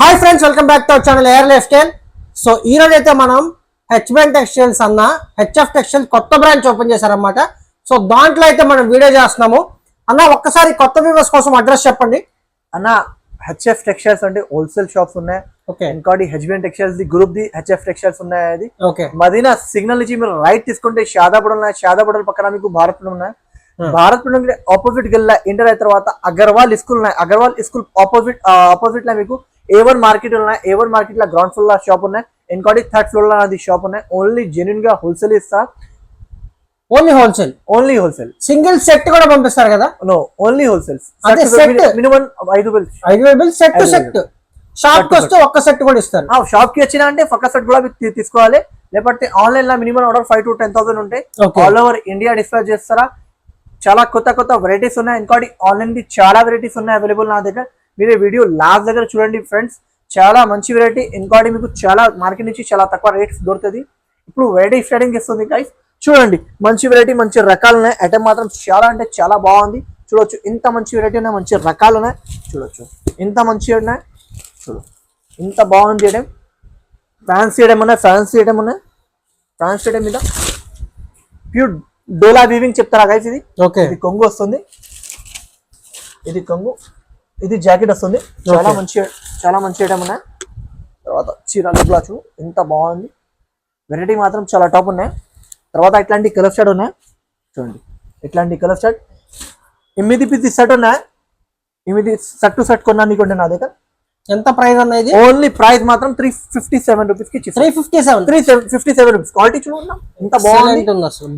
Hi friends welcome back to our channel air lifestyle so ఈ రోజు అయితే మనం హెచ్ బ్యాంక్ టెక్స్టైల్స్ అన్న హెచ్ఎఫ్ టెక్స్టైల్ కొత్త బ్రాంచ్ ఓపెన్ చేశారన్నమాట. సో దాంట్లో అయితే మనం వీడియో చేస్తున్నాము. అన్న ఒక్కసారి కొత్త వ్యూవర్స్ కోసం అడ్రస్ చెప్పండి. అన్న హెచ్ఎఫ్ టెక్స్టైల్స్ అంటే హోల్సేల్ షాప్స్ ఉన్నాయి. ఓకే ఇంకోటి హెచ్బిఎన్ టెక్స్టైల్స్ ది గ్రూప్ ది హెచ్ఎఫ్ టెక్స్టైల్స్ ఉన్నాయి అది. ఓకే మదీనా సిగ్నల్ నుంచి మీరు రైట్ తీసుకుంటే షాదాపురం ఉన్నాయి. షాదాపురం పక్కన మీకు భారత్ ఉన్నాయి. భారత్ ఆపోజిట్కి ఇంటర్ అయిన తర్వాత అగర్వాల్ స్కూల్ ఉన్నాయి. అగర్వాల్ స్కూల్ ఆపోజిట్ ఆపోజిట్లో మీకు ఏ వన్ మార్కెట్ ఉన్నాయి ఏ వన్ మార్కెట్లో గ్రౌండ్ ఫ్లోర్లో షాప్ ఉన్నాయి. ఇంకోటి థర్డ్ ఫ్లోర్లో అది షాప్ ఉన్నాయి. ఓన్లీ జెన్యున్గా హోల్సేల్ ఇస్తా. Only wholesale only wholesale single set కూడా పంపిస్తారు కదా? నో ఓన్లీ హోల్సేల్ అదే. మినిమం ఐదు వేలు ఐదు వేలు సెట్ సెట్. షాప్కి వస్తే ఒక్క సెట్ కూడా ఇస్తారు. షాప్కి వచ్చినా అంటే పక్క సెట్ కూడా తీసుకోవాలి. లేకపోతే ఆన్లైన్లో minimum order five to ten thousand ఉంటాయి. ఆల్ ఓవర్ ఇండియా డిస్పాచ్ చేస్తారా? చాలా కొత్త కొత్త వెరైటీస్ ఉన్నాయి. ఇంకోటి ఆన్లైన్ ది చాలా వెరైటీస్ ఉన్నాయి అవైలబుల్ నా దగ్గర. మీరు ఈ వీడియో లాస్ట్ దగ్గర చూడండి ఫ్రెండ్స్ చాలా మంచి వెరైటీ ఇంకోటి మీకు చాలా మార్కెట్ నుంచి చాలా తక్కువ రేట్స్ దొరుకుతుంది. ఇప్పుడు వెరైటీ స్టార్టింగ్ చేస్తుంది గైస్ చూడండి మంచి వెరైటీ మంచి రకాలు ఉన్నాయి. ఐటమ్ మాత్రం చాలా అంటే చాలా బాగుంది. చూడొచ్చు ఇంత మంచి వెరైటీ ఉన్నాయి మంచి రకాలు ఉన్నాయి. చూడొచ్చు ఇంత మంచి ఉన్నాయి. చూడు ఇంత బాగుంది చేయడం ఫ్యాన్సీ చేయడం ఉన్నాయి ఫ్యాన్సీ చేయడం ఉన్నాయి. ఫ్యాన్సీ చేయడం మీద ప్యూర్ డోలా వీవింగ్ చెప్తారా గైస్ ఇది? ఓకే ఇది కొంగు వస్తుంది. ఇది కొంగు. ఇది జాకెట్ వస్తుంది. చాలా. మంచి చాలా మంచి ఐటమ్ ఉన్నాయి. తర్వాత చీరలు బ్లాచ్ ఎంత బాగుంది. వెరైటీ మాత్రం చాలా టాప్ ఉన్నాయి. తర్వాత ఇట్లాంటి కలర్ షర్ట్ ఉన్నాయి. చూడండి. ఇట్లాంటి కలర్ షర్ట్ ఎనిమిది పిసి షర్ట్ ఉన్నాయి. ఎనిమిది షర్ట్ షర్ట్ కొన్నా నీకుంటే నా దగ్గర. ఎంత ప్రైస్ అన్న ఇది ఓన్లీ ప్రైస్ మాత్రం త్రీ ఫిఫ్టీ సెవెన్ రూపీస్కి three fifty seven three fifty seven rupees quality చూడండి ఎంత బాగుంది? ఉంది అసలు.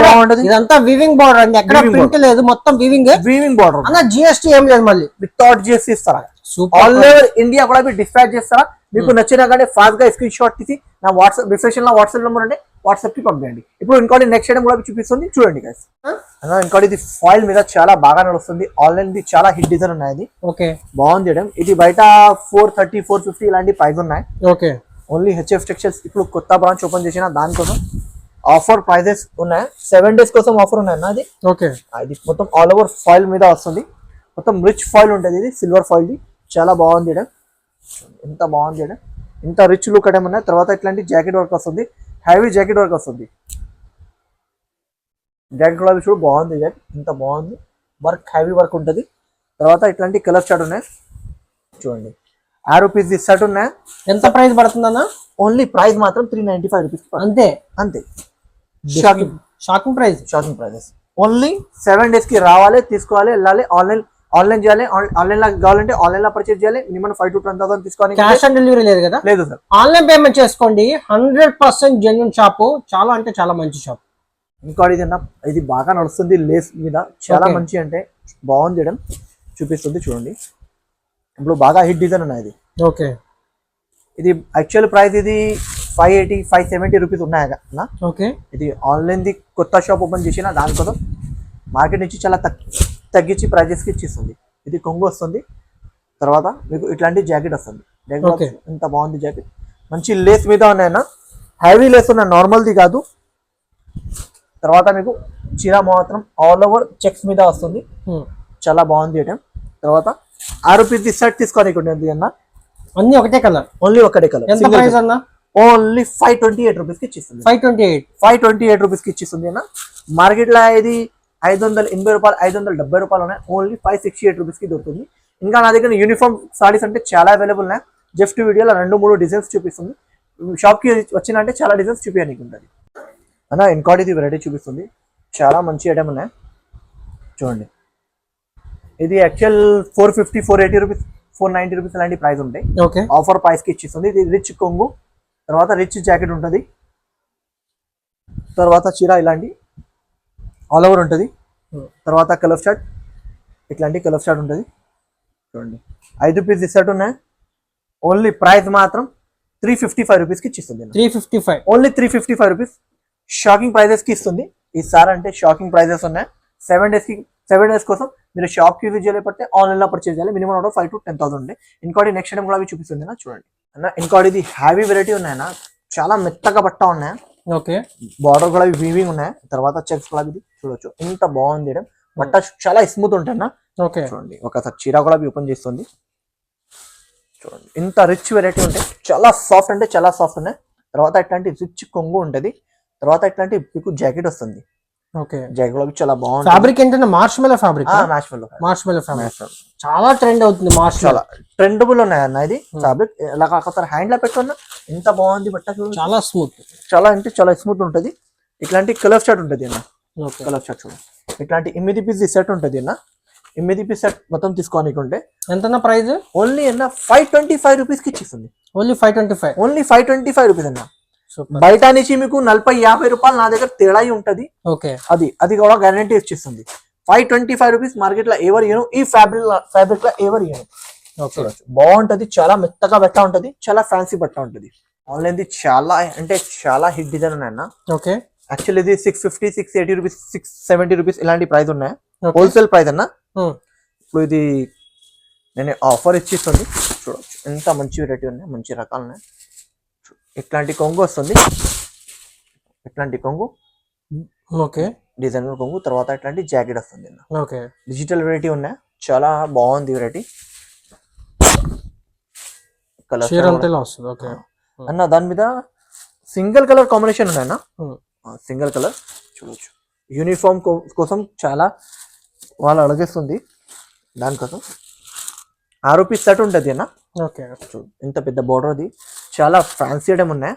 బాగుంటది. ఇదంతా వివింగ్ బోర్డర్ అండి. ఎక్కడ ప్రింట్ లేదు. మొత్తం వివింగ్ వీవింగ్ బార్డర్ అన్న జిఎస్టీ ఏం లేదు మళ్ళీ. వితౌట్ జిఎస్టీ ఇస్తారా? సూపర్ ఆల్ ఓవర్ ఇండియా కూడా మీరు డిస్పాచ్ చేస్తారా? మీకు నచ్చినా కానీ ఫాస్ట్గా స్క్రీన్ షాట్ తీసి నా వాట్సాప్ డిస్క్రిప్షన్లో వాట్సాప్ నెంబర్ ఉంటే వాట్సాప్కి పంపించండి ఇప్పుడు ఇంకోటి నెక్స్ట్ ఐటమ్ కూడా చూపిస్తుంది. చూడండి. అన్న ఇంకోటి ఇది ఫాయిల్ మీద చాలా బాగా నడుస్తుంది. ఆన్లైన్ ది చాలా హిట్ డిజైన్ ఉన్నాయి ఓకే. బాగుంది మేడం ఇది బయట ఫోర్ థర్టీ ఫోర్ ఫిఫ్టీ ఇలాంటి ప్రైస్ ఉన్నాయి. ఓకే. ఓన్లీ హెచ్ఎఫ్ టెక్స్టైల్స్ ఇప్పుడు కొత్త బ్రాంచ్ ఓపెన్ చేసిన దానికోసం ఆఫర్ ప్రైజెస్ ఉన్నాయి. సెవెన్ డేస్ కోసం ఆఫర్ ఉన్నాయి అన్న అది. ఓకే. ఇది మొత్తం ఆల్ ఓవర్ ఫాయిల్ మీద వస్తుంది. మొత్తం రిచ్ ఫాయిల్ ఉంటుంది ఇది సిల్వర్ ఫాయిల్ ది. చాలా బాగుంది. ఎంత బాగుంది. ఇంత రిచ్ లుక్ ఐటమ్ ఉన్నాయి. తర్వాత ఇట్లాంటి జాకెట్ వర్క్ వస్తుంది. హెవీ జాకెట్ వర్క్ వస్తుంది. జాకెట్ కూడా చూడు బాగుంది జాకెట్ ఇంత బాగుంది. వర్క్ హెవీ వర్క్ ఉంటుంది. తర్వాత ఇట్లాంటి కలర్ షర్ట్ ఉన్నాయి. చూడండి. ఆ రూపీస్ ది షర్ట్ ఉన్నాయి. ఎంత ప్రైస్ పడుతుందన్న? ఓన్లీ ప్రైస్ మాత్రం త్రీ నైన్టీ ఫైవ్ రూపీస్ అంతే? అంతే. Shocking shocking price shopping prices only seven డేస్కి రావాలి తీసుకోవాలి వెళ్ళాలి ఆన్లైన్ ఆన్లైన్ చేయాలి ఆన్లైన్లో కావాలంటే ఆన్లైన్లో పర్చేజ్ చేయాలి minimum five to ten thousand తీసుకోవాలి క్యాష్ ఆన్ డెలివరీ లేదు కదా? లేదు సార్. ఆన్లైన్ పేమెంట్ చేసుకోండి. హండ్రెడ్ పర్సెంట్ జెన్యున్ షాప్ చాలా అంటే చాలా మంచి షాప్ ఇంకోటి ఇది అన్న, ఇది బాగా నడుస్తుంది లేస్ మీద. చాలా. మంచి అంటే బాగుంది చూపిస్తుంది చూడండి. ఇప్పుడు బాగా హిట్ డిజైన్ ఉన్నాయి ఇది. ఓకే ఇది యాక్చువల్ ప్రైస్ ఇది five eighty five seventy rupees ఉన్నాయి? ఓకే ఇది ఆన్లైన్ ది కొత్త షాప్ ఓపెన్ చేసిన దానికోసం మార్కెట్ నుంచి చాలా తగ్- తగ్గించి ప్రైజెస్కి ఇచ్చిస్తుంది ఇది కొంగు వస్తుంది. తర్వాత మీకు ఇట్లాంటి జాకెట్ వస్తుంది. Okay. ఇంత బాగుంది జాకెట్ మంచి లేస్ మీద ఉన్నాయన్న. హెవీ లేస్ ఉన్నాయి నార్మల్ది కాదు. తర్వాత మీకు చీర మాత్రం ఆల్ ఓవర్ చెక్స్ మీద వస్తుంది. Hmm. చాలా బాగుంది ఐటమ్ తర్వాత ఆ రూపీస్ షర్ట్ తీసుకోనికి అన్న. అన్ని ఒకటే కలర్ ఓన్లీ ఒకటే కలర్ ఎంత ప్రైస్ అన్న? ఓన్లీ ఫైవ్ ట్వంటీ ఎయిట్ రూపీస్కి ఇచ్చిస్తుంది five twenty eight five twenty eight రూపీస్కి ఇచ్చిస్తుంది అన్న మార్కెట్లో ఇది ఐదు వందల ఎనభై రూపాయలు ఐదు వందల డెబ్బై రూపాయలు ఉన్నాయి. ఓన్లీ ఫైవ్ సిక్స్టీ ఎయిట్ రూపీస్కి దొరుకుతుంది. ఇంకా నా దగ్గర యూనిఫామ్ సారీస్ అంటే చాలా అవైలబుల్ ఉన్నాయి. జస్ట్ వీడియోలో రెండు మూడు డిజైన్స్ చూపిస్తుంది. షాప్కి వచ్చినంటే చాలా డిజైన్స్ చూపించడానికి ఉంటుంది అన్న ఇంకోటి ఇది వెరైటీ చూపిస్తుంది. చాలా మంచి ఐటమ్ ఉన్నాయి. చూడండి. ఇది actual four fifty four eighty rupees four ninety rupees అలాంటి ప్రైస్ ఉంటాయి. ఓకే ఆఫర్ ప్రైస్కి ఇచ్చిస్తుంది. ఇది రిచ్ కొంగు తర్వాత రిచ్ జాకెట్ ఉంటుంది. తర్వాత చీర ఇలాంటి ఆల్ ఓవర్ ఉంటుంది. తర్వాత కలర్ షర్ట్ ఇట్లాంటి కలర్ షర్ట్ ఉంటుంది. చూడండి. ఐదు పీస్ షర్ట్ ఉన్నాయి. ఓన్లీ ప్రైస్ మాత్రం త్రీ ఫిఫ్టీ ఫైవ్ రూపీస్కి ఇచ్చిస్తుంది three fifty five only three fifty five rupees shocking ప్రైజెస్కి ఇస్తుంది. ఈసారి అంటే షాకింగ్ ప్రైజెస్ ఉన్నాయి. సెవెన్ డేస్కి సెవెన్ డేస్ కోసం మీరు షాప్కి యూజ్ చేయలేకపోతే ఆన్లైన్లో పర్చేజ్ చేయాలి. Minimum order five to ten thousand ఉంటాయి ఇంకోటి నెక్స్ట్ టైం కూడా అవి చూపిస్తుంది చూడండి. అన్న ఇంకోటి ఇది హ్యావీ వెరైటీ ఉన్నాయన్న. చాలా మెత్తగా బట్ట ఉన్నాయి? ఓకే. బార్డర్ కూడా వీవింగ్ ఉన్నాయి. తర్వాత చెక్స్ కూడా ఇది చూడొచ్చు. ఇంత బాగుంది బట్ట చాలా స్మూత్ ఉంటాయి అన్న. ఓకే. చూడండి. ఒకసారి చీర కూడా ఓపెన్ చేస్తుంది. చూడండి. ఇంత రిచ్ వెరైటీ ఉంటాయి చాలా సాఫ్ట్ అంటే చాలా సాఫ్ట్ ఉన్నాయి. తర్వాత ఇట్లాంటి రిచ్ కొంగు ఉంటది. తర్వాత ఇట్లాంటి మీకు జాకెట్ వస్తుంది. కూడా చాలా బాగుంటుంది. ఫ్యాబ్రిక్ ఏంటంటే మార్ష్మెలో ఫ్యాబ్రిక్ మ్యాచ్ఫుల్ మార్ష్మెలో ఫ్యాబ్రిక్. చాలా ట్రెండ్ అవుతుంది మార్ష్ చాలా. ట్రెండబుల్ ఉన్నాయి అన్న ఇది ఫ్యాబ్రిక్. ఇలా కాకపోతే హ్యాండ్లో పెట్టుకున్నా ఎంత బాగుంది బట్ట. చాలా స్మూత్ చాలా అంటే చాలా స్మూత్ ఉంటది. ఇట్లాంటి కలర్ షర్ట్ ఉంటది అన్న. ఓకే. కలర్ షర్ట్ చూడండి ఇట్లాంటి ఎనిమిది పీస్ సెట్ ఉంటది అన్న. ఎనిమిది పీస్ సెట్ మొత్తం తీసుకోనికుంటే ఎంత ప్రైస్ ఓన్లీ అన్న ఫైవ్ ట్వంటీ ఫైవ్ రూపీస్కి ఇచ్చేస్తుంది. Only five twenty five only five twenty five rupees అన్న. బయట నుంచి మీకు నలభై యాభై రూపాయలు నా దగ్గర తేడా ఉంటది. ఓకే. అది అది కూడా గ్యారంటీ ఇచ్చేస్తుంది. ఫైవ్ ట్వంటీ ఫైవ్ రూపీస్ మార్కెట్లో ఎవరు ఇయ్యను ఈ ఫ్యాబ్రిక్ ఫ్యాబ్రిక్లో ఎవరు ఇయ్యను చూడొచ్చు. బాగుంటది చాలా మెత్తగా బట్ట ఉంటది చాలా ఫ్యాన్సీ బట్ట ఉంటది. ఆన్లైన్ ది చాలా అంటే చాలా హిట్ డిజైన్ ఉన్నాయన్న ఓకే. యాక్చువల్లీ ఇది six fifty six eighty rupees six seventy rupees ఇలాంటి ప్రైస్ ఉన్నాయి. హోల్సేల్ ప్రైస్ అన్న. Hmm. ఇప్పుడు ఇది నేను ఆఫర్ ఇచ్చిస్తుంది. చూడొచ్చు. ఎంత మంచి వెరైటీ ఉన్నాయి మంచి రకాలు ఉన్నాయి. ఇట్లాంటి కొంగు వస్తుంది? ఇట్లాంటి కొంగు? ఓకే. డిజైనర్ కొంగు తర్వాత ఇట్లాంటి జాకెట్ వస్తుంది ఓకే. డిజిటల్ వెరైటీ ఉన్నాయి చాలా బాగుంది వెరైటీ కలర్ వస్తుంది ఓకే. అన్న దాని మీద సింగిల్ కలర్ కాంబినేషన్ ఉన్నాయన్న. సింగిల్ కలర్ చూడొచ్చు. యూనిఫామ్ కోసం చాలా వాళ్ళు అడిగేస్తుంది. దానికోసం. ఆరు పీస్ సెట్ ఉంటుంది అన్న? ఓకే. ఇంత పెద్ద border అది చాలా ఫ్యాన్సీ ఐటమ్ ఉన్నాయి.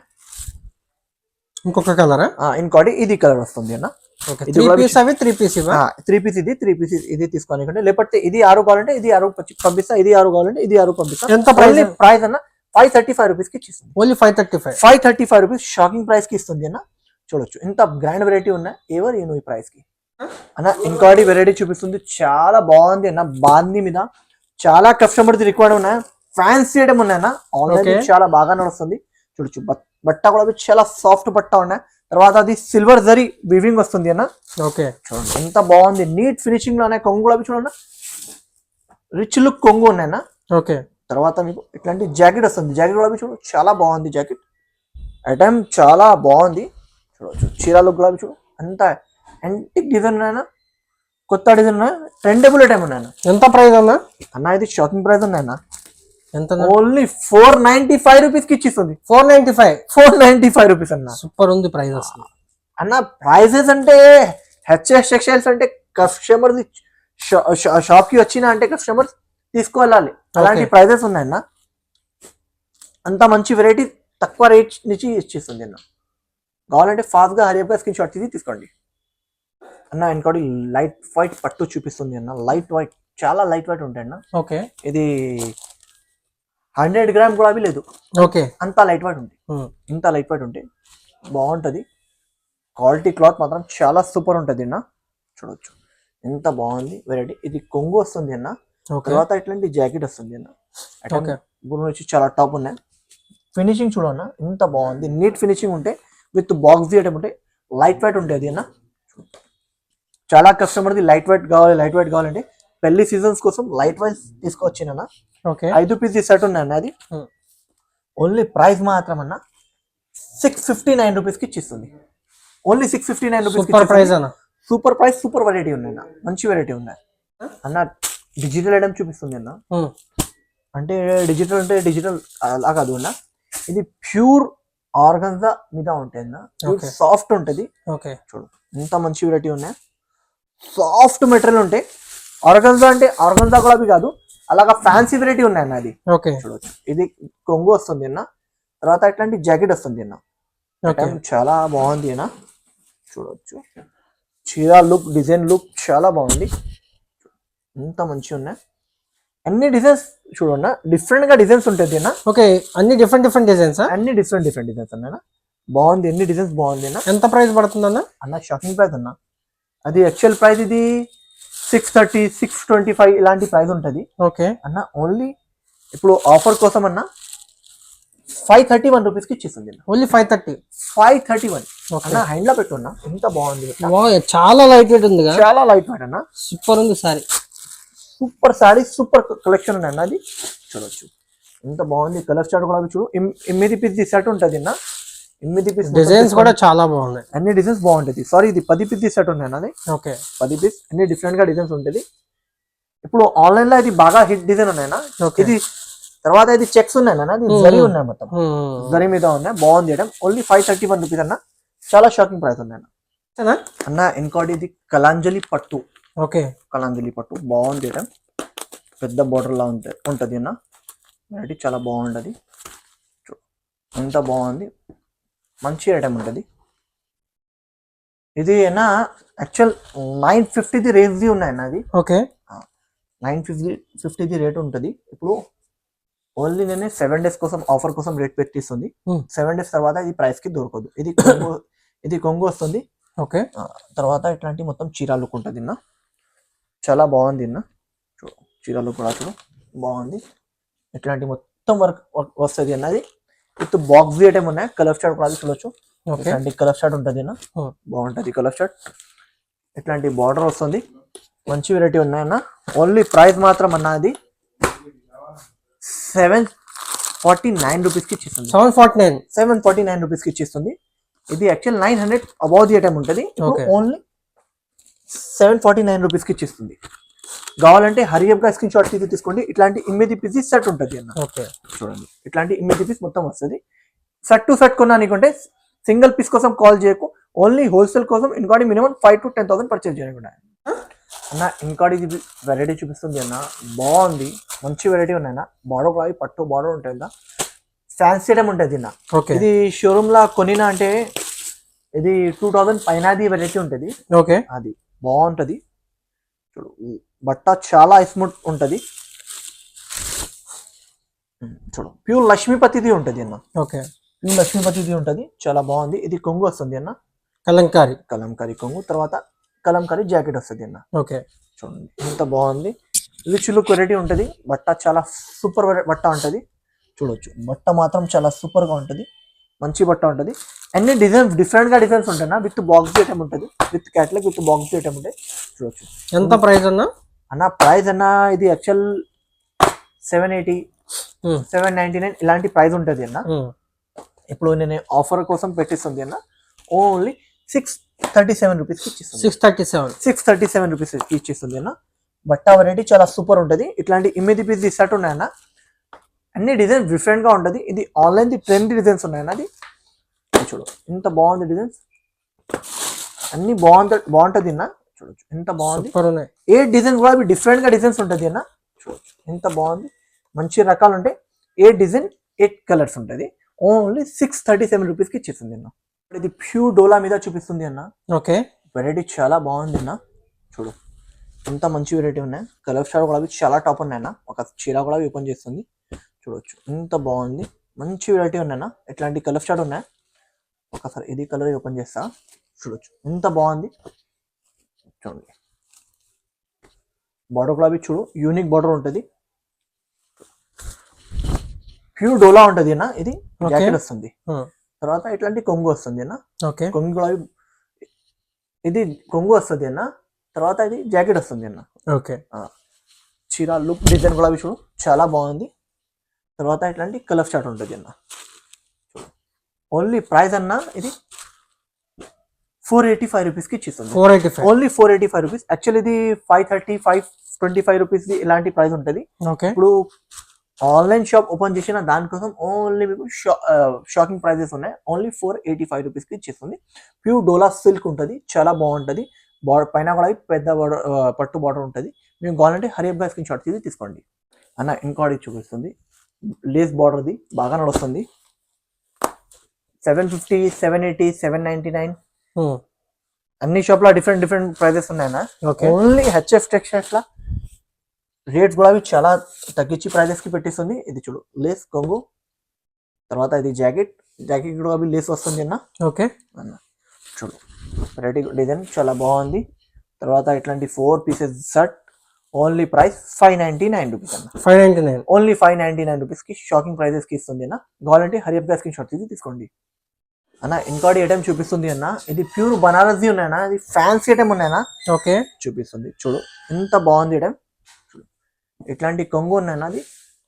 ఇంకొక కలరా ఇంకోటి ఇది కలర్ వస్తుంది అన్న. త్రీ పీస్ అవి త్రీ పీస్ ఇవా? త్రీ పీస్ ఇది త్రీ పీస్ ఇది తీసుకోనికంటే లేకపోతే ఇది ఆరు కావాలంటే ఇది ఆరు పంపిస్తా ఇది ఆరు కావాలంటే ఇది ఆరు పంపిస్తా. ఎంత ప్రైస్ ప్రైస్ అన్న ఫైవ్ థర్టీ ఫైవ్ రూపీస్కి ఇచ్చిస్తుంది. Only five thirty five five thirty five rupees shocking ప్రైస్కి ఇస్తుంది అన్న. చూడొచ్చు. ఇంత గ్రాండ్ వెరైటీ ఉన్నాయి ఎవరు నేను ఈ ప్రైస్కి? అన్న ఇంకోటి వెరైటీ చూపిస్తుంది. చాలా బాగుంది అన్న. బాంది మీద చాలా కస్టమర్ రిక్వైర్డ్ ఉన్నాయి. ఫ్యాన్సీ ఐటమ్ ఉన్నాయి అన్న ఆన్లైన్. చాలా బాగా నడుస్తుంది. చూడొచ్చు బట్- బట్ట కూడా చాలా సాఫ్ట్ బట్ట ఉన్నాయి. తర్వాత అది సిల్వర్ జరీ వివింగ్ వస్తుంది అన్న. ఓకే. చూడండి ఎంత బాగుంది. నీట్ ఫినిషింగ్లోనే కొంగు కూడా చూడండి. రిచ్ లుక్ కొంగు ఉన్నాయన్న. ఓకే. తర్వాత మీకు ఇట్లాంటి జాకెట్ వస్తుంది. జాకెట్ కూడా చూడు చాలా బాగుంది జాకెట్ ఐటమ్ చాలా బాగుంది. చూడవచ్చు చీరాలు గులాబీ చూడు. అంత యాంటిక్ డిజైన్ ఉన్నాయన్న. కొత్త డిజైన్ ఉన్నాయి ట్రెండబుల్ ఐటమ్ ఉన్నాయన్న. ఎంత ప్రైస్ అన్న? అన్న ఇది షాకింగ్ ప్రైస్ ఉన్నాయన్న. ఎంత ఓన్లీ ఫోర్ నైన్టీ ఫైవ్ రూపీస్కి ఇచ్చిస్తుంది. Four ninety five? Four ninety five rupees అన్న. సూపర్ ఉంది ప్రైస్ అసలు. అన్న ప్రైజెస్ అంటే హెచ్ఎస్ టెక్స్టైల్స్ అంటే కస్టమర్ షాప్కి వచ్చిన అంటే కస్టమర్ తీసుకువెళ్ళాలి. అలాంటి. ప్రైజెస్ ఉన్నాయన్న అంత మంచి వెరైటీ తక్కువ రేట్ నుంచి ఇచ్చేస్తుంది అన్న. కావాలంటే ఫాస్ట్గా హరియప్గా స్క్రీన్ షాట్ తీసి తీసుకోండి. అన్న ఇంకోటి లైట్ వైట్ పట్టు చూపిస్తుంది అన్న. లైట్ వైట్ చాలా లైట్ వైట్ ఉంటాయి అన్న. ఓకే. ఇది హండ్రెడ్ గ్రామ్ కూడా లేదు. ఓకే. అంత లైట్ వైట్ ఉంటుంది ఇంత లైట్ వెయిట్ ఉంటే బాగుంటుంది. క్వాలిటీ క్లాత్ మాత్రం చాలా సూపర్ ఉంటుంది అన్న. చూడొచ్చు. ఎంత బాగుంది వెరైటీ ఇది కొంగు వస్తుంది అన్న. తర్వాత ఇట్లాంటి జాకెట్ వస్తుంది అన్న. Okay. గురు నుంచి చాలా టాప్ ఉన్నాయి. ఫినిషింగ్ చూడన్న ఎంత బాగుంది. నీట్ ఫినిషింగ్ ఉంటే విత్ బాక్స్ ఐటమ్ ఉంటే లైట్ వెయిట్ ఉంటుంది అన్న. చాలా కస్టమర్ది లైట్ వెయిట్ కావాలి లైట్ వెయిట్ కావాలంటే పెళ్ళి సీజన్స్ కోసం లైట్ వైట్ తీసుకొచ్చిన ఐదు పీస్ సెట్ అన్న అది. ఓన్లీ ప్రైస్ మాత్రం అన్న సిక్స్ ఫిఫ్టీ నైన్ రూపీస్కి ఇచ్చిస్తుంది. Only six fifty nine rupees super price అన్న. సూపర్ ప్రైస్ సూపర్ వెరైటీ ఉన్నాయి అన్న. మంచి వెరైటీ ఉన్నాయి. అన్న డిజిటల్ ఐటమ్ చూపిస్తుంది అన్న. అంటే డిజిటల్ అంటే డిజిటల్ అలా కాదు అన్న. ఇది ప్యూర్ ఆర్గన్జా మీద ఉంటుంది అన్న. సాఫ్ట్ ఉంటుంది. ఓకే. చూడు ఎంత మంచి వెరైటీ ఉన్నాయి. సాఫ్ట్ మెటీరియల్ ఉంటాయి. ఆర్గన్జా అంటే ఆర్గన్జా కూడా కాదు. అలాగా ఫ్యాన్సీ వెరైటీ ఉన్నాయి అన్న అది. ఓకే. చూడవచ్చు ఇది కొంగు వస్తుంది అన్న. తర్వాత ఇట్లాంటి జాకెట్ వస్తుంది అన్న. చాలా బాగుంది అన్న. చూడవచ్చు చీర లుక్ డిజైన్ లుక్ చాలా బాగుంది. ఎంత మంచిగా ఉన్నాయి. అన్ని డిజైన్స్ చూడన్న డిఫరెంట్గా డిజైన్స్ ఉంటుంది అన్న. ఓకే అన్ని డిఫరెంట్ డిఫరెంట్ డిజైన్స్ అన్ని డిఫరెంట్ డిఫరెంట్ డిజైన్స్ అన్న. బాగుంది ఎన్ని డిజైన్స్ బాగుంది అన్న. ఎంత ప్రైస్ పడుతుంది అన్న? అన్న షాకింగ్ ప్రైస్ అన్న. అది యాక్చువల్ ప్రైస్ ఇది six thirty six twenty five ఇలాంటి ప్రైస్ ఉంటుంది. ఓకే. అన్న ఓన్లీ ఇప్పుడు ఆఫర్ కోసం అన్న ఫైవ్ థర్టీ వన్ రూపీస్కి ఇచ్చేస్తుంది only five thirty five thirty one okay అన్న హ్యాండ్లో పెట్టున్నా ఎంత బాగుంది చాలా లైట్ వెయిట్ ఉంది చాలా లైట్ వెయిట్ అన్న. సూపర్ ఉంది sari. Super sari super collection ఉంది అన్న అది. చూడొచ్చు. ఎంత బాగుంది కలర్ చార్ట్ కూడా చూడు. ఎనిమిది పీస్ సెట్ ఉంటుంది అన్న. ఎనిమిది పీస్ డిజైన్స్ కూడా చాలా బాగున్నాయి. అన్ని డిజైన్స్ బాగుంటుంది సారీ ఇది పది పీస్ సెట్ ఉంది అన్నది ఓకే. పది పీస్ అన్ని డిఫరెంట్గా డిజైన్స్ ఉంటుంది. ఇప్పుడు ఆన్లైన్లో ఇది బాగా హిట్ డిజైన్ ఉన్నాయన్న. ఇది తర్వాత ఇది చెక్స్ ఉన్నాయి ఇది. జరీ ఉన్నాయి మొత్తం. జరీ మీద ఉన్నాయి బాగుంది madam only five thirty one rupees అన్న చాలా షాకింగ్ ప్రైస్ ఉంది అన్న? అన్న ఇంకోటి ఇది కలాంజలి పట్టు. ఓకే. కలాంజలి పట్టు బాగుంది మేడం పెద్ద border లా ఉంటుంది ఉంటుంది అన్న. వెరైటీ చాలా బాగుంటుంది. ఎంత బాగుంది? మంచి ఐటమ్ ఉంటుంది. ఇది అన్న యాక్చువల్ నైన్ ఫిఫ్టీది రేంజ్ది ఉన్నాయి అది. ఓకే. నైన్ ఫిఫ్టీ ఫిఫ్టీది రేట్ ఉంటుంది. ఇప్పుడు ఓన్లీ నేను సెవెన్ డేస్ కోసం ఆఫర్ కోసం రేట్ పెట్టిస్తుంది. సెవెన్ డేస్ తర్వాత ఇది ప్రైస్కి దొరకదు. ఇది కొంగు ఇది కొంగు వస్తుంది. ఓకే. తర్వాత ఇట్లాంటి మొత్తం చీర లుక్ ఉంటుంది ఇన్న చాలా బాగుంది ఇన్న చూడు చీర లుక్ కూడా చూడు బాగుంది. ఇట్లాంటి మొత్తం వర్క్ వస్తుంది అన్నది. విత్ బాక్స్ ఐటమ్ ఉన్నాయి. కలర్ షార్ట్ కూడా చూడొచ్చు. ఓకే. ఇట్లాంటి కలర్ షార్ట్ ఉంటుంది అన్న. బాగుంటుంది కలర్ షార్ట్ ఇట్లాంటి బార్డర్ వస్తుంది. మంచి వెరైటీ ఉన్నాయన్న. ఓన్లీ ప్రైస్ మాత్రం అన్న అది సెవెన్ ఫార్టీ నైన్ రూపీస్కి ఇచ్చేస్తుంది. Seven forty nine seven forty nine రూపీస్కి ఇచ్చేస్తుంది. ఇది actual nine hundred above the item ఉంటుంది. ఓన్లీ సెవెన్ ఫార్టీ నైన్ రూపీస్కి ఇచ్చేస్తుంది. కావాలంటే హరియప్గా స్క్రీన్ షాట్ తీసి తీసుకోండి. ఇట్లాంటి ఇమ్మేది పీసీ సెట్ ఉంటుంది అన్న. ఓకే. చూడండి. ఇట్లాంటి ఇమ్మేది పీస్ మొత్తం వస్తుంది. సెట్ టు సెట్ కొన్నానికంటే సింగిల్ పీస్ కోసం కాల్ చేయకు. ఓన్లీ హోల్సేల్ కోసం ఇంకోటి minimum five to ten thousand purchase చేయకుండా అన్న ఇంకోటి ఇది వెరైటీ చూపిస్తుంది అన్న. బాగుంది. మంచి వెరైటీ ఉన్నాయన్న బాడో కూడా పట్టు బాడో ఉంటుంది ఫ్యాన్సీ ఐటమ్ ఉంటుంది అన్న. ఓకే. ఇది షోరూమ్ లా కొనినా అంటే ఇది టూ థౌజండ్ పైన వెరైటీ ఉంటుంది. ఓకే. అది బాగుంటది. ఈ బట్ట చాలా స్మూత్ ఉంటది. చూడు. ప్యూర్ లక్ష్మీపతిది ఉంటది అన్న. ఓకే. ప్యూర్ లక్ష్మీపతిది ఉంటది. చాలా బాగుంది. ఇది కొంగు వస్తుంది అన్న. కలంకారి. కలంకారీ కొంగు. తర్వాత కలంకారీ జాకెట్ వస్తుంది అన్న. ఓకే. చూడండి ఎంత బాగుంది. ఇది చులుక్ వెరైటీ ఉంటుంది. బట్ట చాలా సూపర్ బట్ట ఉంటుంది. చూడొచ్చు. బట్ట మాత్రం చాలా సూపర్గా ఉంటుంది. మంచి బట్ట ఉంటుంది. అన్ని డిజైన్స్ డిఫరెంట్గా డిజైన్స్ ఉంటాయి విత్ బాక్స్ ఐటమ్ ఉంటుంది. With catalogue with box item ఉంటాయి చూడొచ్చు. ఎంత ప్రైస్ అన్న? అన్న ప్రైస్ అన్న ఇది actual seven eighty seven ninety nine ఇలాంటి ప్రైస్ ఉంటుంది అన్న. ఉమ్. ఇప్పుడు నేను ఆఫర్ కోసం పెట్టిస్తుంది అన్న. Only six thirty seven ఇచ్చిస్తుంది. Six thirty seven six thirty seven rupees ఇచ్చేస్తుంది అన్న. బట్ట వెరైటీ చాలా సూపర్ ఉంటుంది. ఇట్లాంటి ఇమ్మేది పీస్ సెట్ ఉన్నాయన్న అన్ని డిజైన్స్ డిఫరెంట్గా ఉంటుంది. ఇది ఆన్లైన్ ది ట్రెండ్ డిజైన్స్ ఉన్నాయన్న అది. చూడు ఎంత బాగుంది డిజైన్స్ అన్ని బాగుంది బాగుంటుంది అన్న. చూడొచ్చు ఎంత బాగుంది? ఉన్నాయి. ఏ డిజైన్ కూడా డిఫరెంట్గా డిజైన్స్ ఉంటుంది అన్న. చూడొచ్చు ఎంత బాగుంది? మంచి రకాలు ఉంటాయి ఏ డిజైన్ ఎయిట్ కలర్స్ ఉంటుంది. ఓన్లీ సిక్స్ థర్టీ సెవెన్ రూపీస్కి ఇచ్చేస్తుంది అన్న. ఇది ప్యూర్ డోలా మీద చూపిస్తుంది అన్న. ఓకే. వెరైటీ చాలా బాగుంది అన్న. చూడు ఎంత మంచి వెరైటీ ఉన్నాయి. కలర్ స్టార్ కూడా చాలా టాప్ ఉన్నాయి అన్న. ఒక చీర కూడా ఓపెన్ చేస్తుంది. చూడొచ్చు. ఎంత బాగుంది. మంచి వెరైటీ ఉన్నాయన్న. ఎట్లాంటి కలర్ స్టార్ ఉన్నాయి? ఒకసారి ఇది కలర్ ఓపెన్ చేస్తా. చూడొచ్చు. ఎంత బాగుంది. చూడండి. బార్డర్ కూడా అవి చూడు. యూనిక్ బార్డర్ ఉంటుంది. ప్యూర్ డోలా ఉంటుంది అన్న. ఇది. జాకెట్ వస్తుంది. తర్వాత ఇట్లాంటి కొంగు వస్తుంది అన్న. ఓకే. కొంగు కూడా ఇది కొంగు వస్తుంది అన్న. తర్వాత ఇది జాకెట్ వస్తుంది అన్న. ఓకే. చీర లుక్ డిజైన్ కూడా చూడు. చాలా బాగుంది. తర్వాత ఇట్లాంటి కలర్ స్టార్ట్ ఉంటుంది అన్న ఓన్లీ ప్రైస్ అన్న ఇది ఫోర్ ఎయిటీ ఫైవ్ రూపీస్కి ఇచ్చిస్తుంది. Four eighty five only four eighty five rupees actual ఇది five thirty five twenty five rupees ఇలాంటి ప్రైస్ ఉంటుంది. ఓకే ఇప్పుడు ఆన్లైన్ షాప్ ఓపెన్ చేసిన దానికోసం ఓన్లీ మీకు షాకింగ్ ప్రైజెస్ ఉన్నాయి. ఓన్లీ ఫోర్ ఎయిటీ ఫైవ్ రూపీస్కి ఇచ్చేస్తుంది. ప్యూర్ డోలా సిల్క్ ఉంటుంది. చాలా బాగుంటుంది. బార్డర్ పైన కూడా పెద్ద బార్డర్ పట్టు బార్డర్ ఉంటుంది. మీకు కావాలంటే హరియప్గా స్క్రీన్ షాట్ తీసి తీసుకోండి. అన్న ఇంకోటి చూపిస్తుంది. లేస్ బార్డర్ది బాగా నడుస్తుంది. Seven fifty seven eighty seven ninety nine అన్ని షాప్లో డిఫరెంట్ డిఫరెంట్ ప్రైజెస్ ఉన్నాయన్న. ఓన్లీ హెచ్ఎఫ్ టెక్స్టైల్స్ లా రేట్స్ కూడా అవి చాలా తగ్గించి ప్రైజెస్కి పెట్టిస్తుంది. ఇది చూడు లేస్ కొంగు తర్వాత ఇది జాకెట్. జాకెట్ కూడా అవి లేస్ వస్తుంది అన్న ఓకే అన్న చూడు వెరైటీ డిజైన్ చాలా బాగుంది. తర్వాత ఇట్లాంటి four pieces shirt only price five ninety nine rupees అన్న. Five ninety nine. Only five ninety nine రూపీస్కి షాకింగ్ ప్రైజెస్కి ఇస్తుంది అన్న. కావాలంటే హరియప్గా స్క్రీన్ షాట్ తీసి తీసుకోండి. అన్న ఇంకోటి ఐటమ్ చూపిస్తుంది అన్న? ఇది ప్యూర్ బనారస్ది ఉన్నాయన్నా. ఇది ఫ్యాన్సీ ఐటమ్ ఉన్నాయన్నా. ఓకే. చూపిస్తుంది. చూడు ఎంత బాగుంది ఇడం చూడు ఇట్లాంటి కొంగు ఉన్నాయి అది.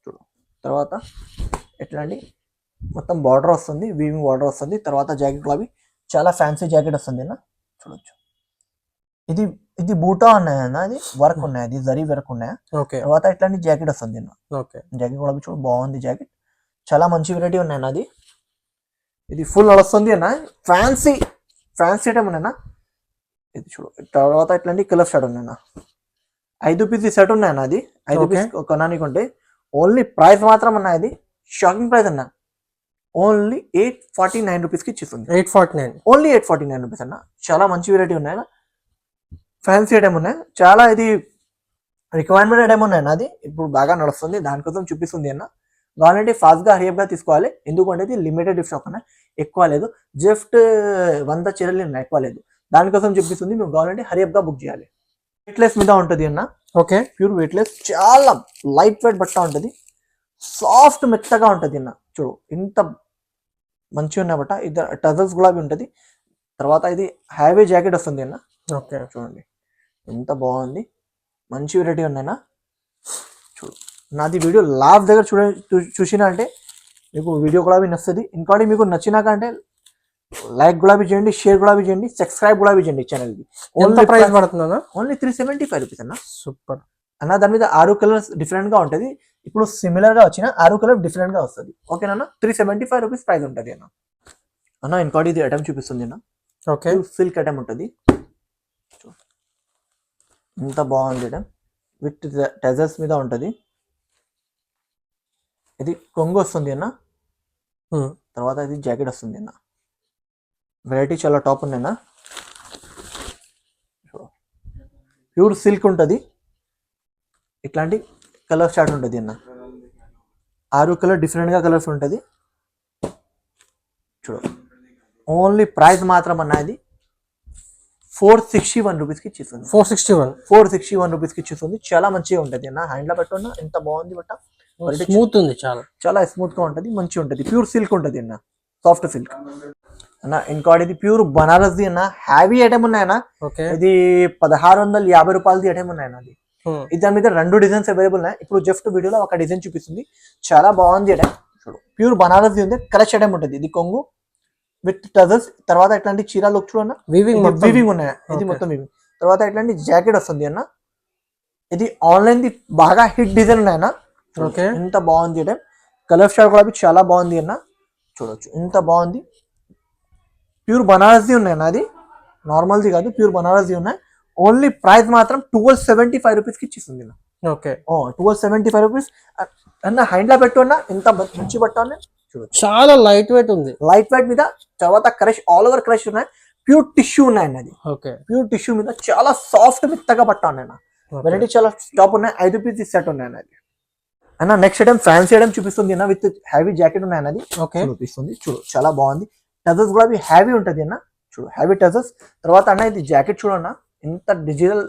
చూడు తర్వాత ఇట్లాంటి మొత్తం బార్డర్ వస్తుంది వీవింగ్ బార్డర్ వస్తుంది. తర్వాత జాకెట్ అవి చాలా ఫ్యాన్సీ జాకెట్ వస్తుంది అన్న. చూడొచ్చు. ఇది ఇది బూటా ఉన్నాయన్న అది వర్క్ ఉన్నాయి? అది జరీ వర్క్ ఉన్నాయి? ఓకే. తర్వాత ఇట్లాంటి జాకెట్ వస్తుంది అన్న ఓకే. జాకెట్ కూడా చూడు బాగుంది జాకెట్ చాలా మంచి వెరైటీ ఉన్నాయి అన్న అది. ఇది ఫుల్ నడుస్తుంది అన్న. ఫ్యాన్సీ ఫ్యాన్సీ ఐటమ్ ఉన్నాయన్న. ఇది చూడు తర్వాత ఇట్లాంటి కలర్ షర్ట్ ఉన్నాయన్న. ఐదు పీస్ సెట్ ఉన్నాయన్న అది. ఐదు. పీస్ కొనానికి ఉంటే ఓన్లీ ప్రైస్ మాత్రం అన్న ఇది. షాకింగ్ ప్రైస్ అన్న. ఓన్లీ ఎయిట్ ఫార్టీ నైన్ రూపీస్కి ఇచ్చిస్తుంది. Eight forty nine only eight forty nine rupees అన్న. చాలా మంచి వెరైటీ ఉన్నాయి ఫ్యాన్సీ ఐటమ్ ఉన్నాయి. చాలా ఇది రిక్వైర్మెంట్ ఐటమ్ ఉన్నాయి అన్న అది ఇప్పుడు బాగా నడుస్తుంది. దానికోసం చూపిస్తుంది అన్న. కావాలంటే ఫాస్ట్గా హరియప్గా తీసుకోవాలి. ఎందుకంటే ఇది లిమిటెడ్ స్టాక్ అన్న. ఎక్కువ లేదు. జస్ట్ వంద చీరలు ఉన్నాయి ఎక్కువ లేదు. దానికోసం చూపిస్తుంది. మేము కావాలంటే హరియప్గా బుక్ చేయాలి. వెయిట్లెస్ మీద ఉంటుంది అన్న. ఓకే ప్యూర్ వెయిట్లెస్ చాలా లైట్ వెయిట్ బట్ట ఉంటుంది. సాఫ్ట్ మెత్తగా ఉంటుంది అన్న. చూడు ఇంత మంచిగా ఉన్న బట్ట. ఇద్దరు టజల్స్ గులాబీ ఉంటుంది. తర్వాత ఇది హ్యావీ జాకెట్ వస్తుంది అన్న. ఓకే చూడండి. ఎంత బాగుంది. మంచి వెరైటీ ఉన్నాయన్నా చూడు. నాది వీడియో లాస్ట్ దగ్గర చూడ చూసినా అంటే మీకు వీడియో గులాబీ నచ్చుతుంది ఇంకోటి మీకు నచ్చినాక అంటే లైక్ గులాబీ చేయండి షేర్ గులాబీ చేయండి సబ్స్క్రైబ్ గులాబీ చేయండి ఛానల్కి ఓన్లీ ప్రైస్ పడుతుందా only three seventy five rupees అన్న. సూపర్ అన్న దాని మీద ఆరు కలర్స్ డిఫరెంట్గా ఉంటుంది. ఇప్పుడు సిమిలర్గా వచ్చిన ఆరు కలర్ డిఫరెంట్గా వస్తుంది. ఓకేనా three seventy five rupees price ఉంటుంది అన్న. అన్న ఇంకోటి ఇది ఐటమ్ చూపిస్తుంది అన్న. ఓకే సిల్క్ ఐటమ్ ఉంటుంది. ఎంత బాగుంది విత్ టెజర్స్ మీద ఉంటుంది. ఇది కొంగు వస్తుంది అన్న. తర్వాత ఇది జాకెట్ వస్తుంది అన్న. వెరైటీ చాలా టాప్ ఉంది అన్న. ప్యూర్ సిల్క్ ఉంటుంది. ఇట్లాంటి కలర్ చార్ట్ ఉంటుంది అన్న. ఆరు కలర్ డిఫరెంట్గా కలర్స్ ఉంటుంది. చూడు. ఓన్లీ ప్రైస్ మాత్రం అన్న ఇది. ఫోర్ సిక్స్టీ వన్ రూపీస్కి ఇచ్చేస్తుంది. Four sixty one. Four sixty one రూపీస్కి ఇచ్చేస్తుంది. చాలా మంచిగా ఉంటుంది అన్న. హ్యాండ్లో పెట్టుకున్న ఎంత బాగుంది బట్ట. స్మూత్ ఉంది చాలా. చాలా స్మూత్గా ఉంటుంది మంచిగా ఉంటుంది. ప్యూర్ సిల్క్ ఉంటుంది అన్న. Soft silk. అన్న ఇంకోటి ఇది ప్యూర్ బనారస్ది అన్న. హ్యావీ ఐటమ్ ఉన్నాయన్న ఓకే. ఇది పదహారు వందల యాభై రూపాయలది ఐటమ్ ఉన్నాయన్న అది. ఇది దాని మీద రెండు డిజైన్స్ అవైలబుల్ ఉన్నాయి. ఇప్పుడు జస్ట్ వీడియోలో ఒక డిజైన్ చూపిస్తుంది. చాలా బాగుంది ఐటమ్ చూడు. ప్యూర్ బనారస్ ఉంది. కలర్ ఐటమ్ ఉంటుంది. ఇది కొంగు. విత్ టజల్స్ తర్వాత ఇట్లాంటి చీర లుక్ చూడన్న వివింగ్ వివింగ్ ఉన్నాయి? ఇది. మొత్తం వివింగ్ తర్వాత ఇట్లాంటి జాకెట్ వస్తుంది అన్న? ఇది ఆన్లైన్ ది బాగా హిట్ డిజైన్ ఉన్నాయన్న? ఓకే ఎంత బాగుంది ఐటమ్ కలర్ స్టార్ కూడా చాలా బాగుంది అన్న? చూడొచ్చు. ఎంత బాగుంది. ప్యూర్ బనారస్ది ఉన్నాయి అన్న అది? నార్మల్ది కాదు ప్యూర్ బనారస్ది ఉన్నాయి. ఓన్లీ ప్రైస్ మాత్రం ట్వెల్వ్ సెవెంటీ ఫైవ్ రూపీస్కి ఇచ్చేస్తుంది అన్న. Okay twelve seventy five rupees అన్న హ్యాండ్లో పెట్టు అన్న. ఎంత మంచి అన్న. చూడొచ్చు చాలా లైట్ వెయిట్ ఉంది. లైట్ వెయిట్ మీద తర్వాత క్రష్ ఆల్ ఓవర్ క్రష్ ఉన్నాయి. ప్యూర్ టిష్యూ ఉన్నాయి అన్న అది. ఓకే ప్యూర్ టిష్యూ మీద చాలా సాఫ్ట్ మెత్తగా బట్ట అన్న. వెరైటీ చాలా టాప్ ఉన్నాయి. ఐదు పీస్ సెట్ ఉన్నాయి అన్నది అన్న నెక్స్ట్ ఐటమ్ ఫ్యాన్సీ ఐటమ్ చూపిస్తుంది అన్న విత్ హ్యావీ జాకెట్ ఉన్నాయి అన్నది ఓకే చూపిస్తుంది. చూడు చాలా బాగుంది. టజల్స్ కూడా హ్యావీ ఉంటుంది అన్న. చూడు హ్యావీ టజల్స్ తర్వాత అన్న ఇది జాకెట్ చూడన్న ఎంత డిజిటల్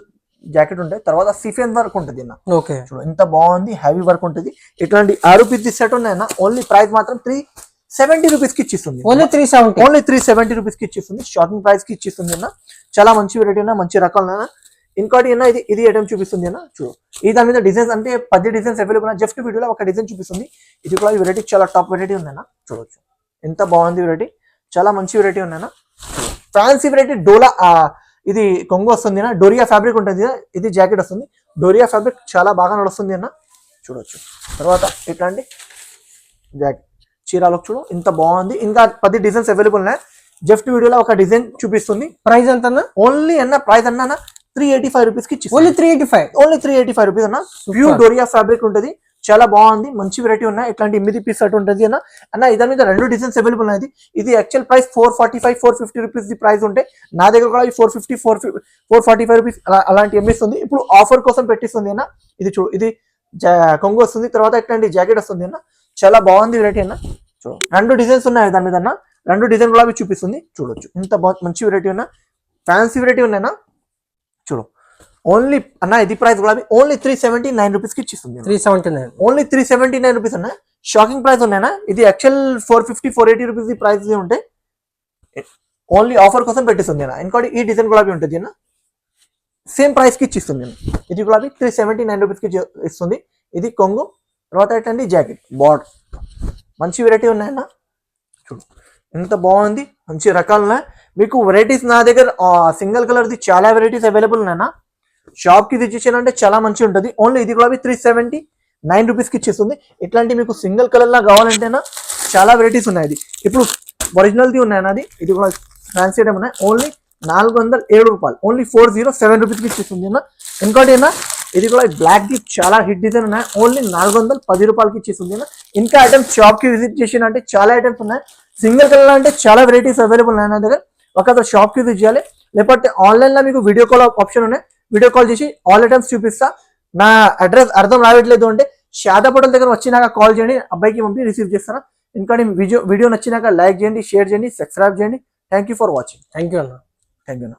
జాకెట్ ఉంటాయి తర్వాత సిఫియన్ వర్క్ ఉంటుంది అన్న ఓకే. చూడు ఎంత బాగుంది హ్యావీ వర్క్ ఉంటుంది. ఇట్లాంటి ఆరు పీస్ సెట్ ఉన్నాయి అన్న ఓన్లీ ప్రైస్ మాత్రం త్రీ సెవెంటీ రూపీస్కి ఇచ్చిస్తుంది only three seventy only three seventy రూపీస్కి ఇచ్చిస్తుంది. షార్టింగ్ ప్రైస్కి ఇచ్చిస్తుంది అన్న చాలా మంచి వెరైటీ అన్న మంచి రకాలు అన్న ఇంకోటి అన్న ఇది ఇది ఐటమ్ చూపిస్తుంది అన్న చూడు. ఈ దాని మీద డిజైన్స్ అంటే పది డిజైన్స్ అవైలబుల్ అన్న జస్ట్ వీడియోలో ఒక డిజైన్ చూపిస్తుంది. ఇది కూడా వెరైటీ చాలా టాప్ వెరైటీ ఉందన్న చూడొచ్చు. ఎంత బాగుంది వెరైటీ చాలా మంచి వెరైటీ ఉందన్న ఫ్యాన్సీ వెరైటీ డోలా ఆ, ఇది కొంగు వస్తుంది అన్న. డోరియా ఫ్యాబ్రిక్ ఉంటుంది ఇది జాకెట్ వస్తుంది. డోరియా ఫ్యాబ్రిక్ చాలా బాగా నడుస్తుంది అన్న. చూడొచ్చు. తర్వాత ఇట్లాంటి జాకెట్ చీరాలకు చూడు ఇంత బాగుంది. ఇంకా పది డిజైన్స్ అవైలబుల్ ఉన్నాయి. జస్ట్ వీడియోలో ఒక డిజైన్ చూపిస్తుంది. ప్రైస్ ఎంత అన్న ఓన్లీ అన్న ప్రైస్ అన్న త్రీ ఎయిటీ ఫైవ్ రూపీస్కి only three eighty five only three eighty five rupees అన్న ప్యూర్ డోరియా ఫ్యాబ్రిక్ ఉంటుంది. చాలా బాగుంది. మంచి వెరైటీ ఉన్నాయి. ఇట్లాంటి ఎనిమిది పీస్ అటు ఉంటుంది అన్న. అన్న ఇదాని మీద రెండు డిజైన్స్ అవైలబుల్ ఉన్నాయి. ఇది actual price four forty five four fifty rupees the price ఉంటే నా దగ్గర కూడా four fifty four four forty five rupees అలాంటి ఎమ్మిస్తుంది ఇప్పుడు ఆఫర్ కోసం పెట్టిస్తుంది అన్న. ఇది చూ ఇది జా- కొంగు వస్తుంది. తర్వాత ఇట్లాంటి జాకెట్ వస్తుంది అన్న. చాలా బాగుంది వెరైటీ అన్న. చూడు రెండు డిజైన్స్ ఉన్నాయి దాని మీద అన్న. రెండు డిజైన్ కూడా అవి చూపిస్తుంది. చూడొచ్చు. ఇంత మంచి వెరైటీ ఉన్నా. ఫ్యాన్సీ వెరైటీ ఉన్నాయన్నా చూడు. ఓన్లీ అన్న ఇది ప్రైస్ కూడా ఓన్లీ త్రీ సెవెంటీ నైన్ రూపీస్కి ఇచ్చిస్తుంది three seventy nine only three seventy nine rupees అన్న. షాకింగ్ ప్రైస్ ఉన్నాయన్నా. ఇది actual four fifty four eighty rupees price ఉంటే ఓన్లీ ఆఫర్ కోసం పెట్టిస్తుంది అన్న. ఇంకోటి ఈ డిజైన్ గులాబీ ఉంటుంది అన్న. సేమ్ ప్రైస్కి ఇచ్చిస్తుంది ఇది గులాబీ త్రీ సెవెంటీ నైన్ రూపీస్కి ఇస్తుంది. ఇది కొంగు. తర్వాత ఏంటండి జాకెట్ బార్డర్ మంచి వెరైటీ ఉన్నాయన్న. చూడు. ఎంత బాగుంది. మంచి రకాలు ఉన్నాయి మీకు వెరైటీస్ నా దగ్గర సింగిల్ కలర్ది చాలా వెరైటీస్ అవైలబల్ ఉన్నాయన్నా. షాప్కి ఇది చాలా మంచిగా ఉంటుంది ఓన్లీ ఇది కూడా త్రీ సెవెంటీ నైన్ రూపీస్కి ఇచ్చేస్తుంది. ఇట్లాంటి మీకు సింగిల్ కలర్లా కావాలంటేనా చాలా వెరైటీస్ ఉన్నాయి ఇది ఇప్పుడు ఒరిజినల్ది ఉన్నాయి అది? ఇది కూడా ఫ్యాన్సీ ఐటమ్ ఉన్నాయి. ఓన్లీ నాలుగు వందల ఏడు రూపాయలు. ఓన్లీ ఫోర్ జీరో సెవెన్ రూపీస్కి ఇచ్చేస్తుంది అన్న. ఇంకోటి అన్న ఇది కూడా బ్లాక్ ది చాలా హిట్ డిజైన్ ఉన్నాయి. ఓన్లీ నాలుగు వందల పది రూపాయలకి ఇచ్చేస్తుంది అన్న. ఇంకా ఐటమ్స్ షాప్కి విజిట్ చేసిన అంటే చాలా ఐటమ్స్ ఉన్నాయి. సింగిల్ కలర్ అంటే చాలా వెరైటీస్ అవైలబుల్ ఉన్నాయి నా దగ్గర. ఒక షాప్కి విజిట్ చేయాలి. లేకపోతే ఆన్లైన్లో మీకు వీడియో కాల్ ఆప్షన్ ఉన్నాయి. వీడియో కాల్ చేసి ఆల్ ఐటమ్స్ చూపిస్తా. నా అడ్రస్ అర్థం రావట్లేదు అంటే షాదాపటల దగ్గర వచ్చినాక కాల్ చేయండి అబ్బాయికి పంపి రిసీవ్ చేస్తాను. ఇంకా వీడియో వీడియో నచ్చినాక లైక్ చేయండి షేర్ చేయండి సబ్స్క్రైబ్ చేయండి. Thank you for watching thank you అన్న. Thank you